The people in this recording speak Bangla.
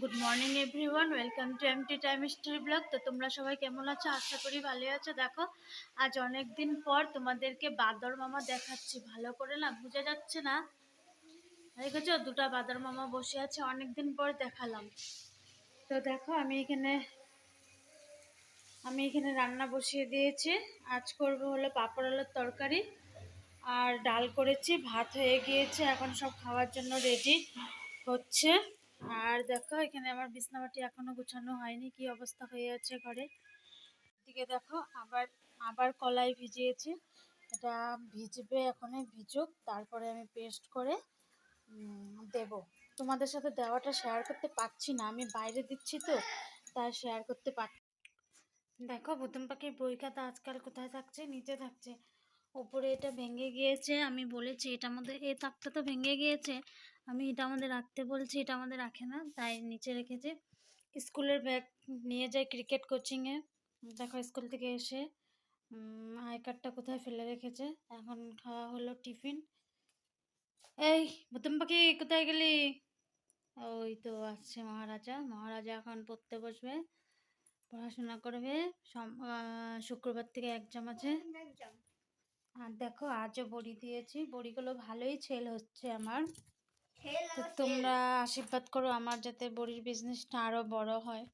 Good morning everyone welcome to MT time story blog তো তোমরা সবাই কেমন আছো? আশা করি ভালোই আছো। দেখো, আজ অনেক দিন পর তোমাদেরকে বাদর মামা দেখাচ্ছি। ভালো করে না, বুঝে যাচ্ছে না? দেখেছ? দুটো বাদর মামা বসে আছে অনেক দিন পর দেখালাম। তো দেখো, আমি এখানে আমি এখানে রান্না বসিয়ে দিয়েছি। আজ করব হলো পাঁপড় আলুর তরকারি। আর ডাল করেছি, ভাত হয়ে গিয়েছে। এখন সব খাওয়ার জন্য রেডি হচ্ছে। আর দেখো, এখানে আমার বিছনাবাটি এখনও গুছানো হয়নি, কি অবস্থা হয়ে আছে ঘরে? দিকে দেখো, আবার আবার কলাই ভিজিয়েছি। এটা ভিজবে এখনই, ভিজুক, তারপরে আমি পেস্ট করে দেব। তোমাদের সাথে দেওয়াটা শেয়ার করতে পারছি না, আমি বাইরে দিচ্ছি তো, তাই শেয়ার করতে পারছি দেখো বুতুম পাখির বই খাতা আজকাল কোথায় থাকছে? নিচে থাকছে। ওপরে এটা ভেঙে গিয়েছে, আমি বলেছি এটার মধ্যে এই তাকটা তো ভেঙে গিয়েছে। আমি এটা আমাদের রাখতে বলছি, এটা আমাদের রাখে না। তাই নিচে রেখেছে স্কুলের ব্যাগ নিয়ে যায় ক্রিকেট কোচিংয়ে। দেখো স্কুল থেকে এসে আই কার্ডটা কোথায় ফেলে রেখেছে? এখন খাওয়া হলো টিফিন। এই, বুতুম পাখি, কোথায় গেলি? ওই তো আসছে মহারাজা। মহারাজা এখন পড়তে বসবে, পড়াশোনা করবে। শুক্রবার থেকে এক্সাম আছে। আর দেখো, আজও বড়ি দিয়েছি। বড়িগুলো ভালোই সেল হচ্ছে আমার। তো তোমরা আশীর্বাদ করো আমার যাতে বড়ির বিজনেসটা আরও বড় হয়।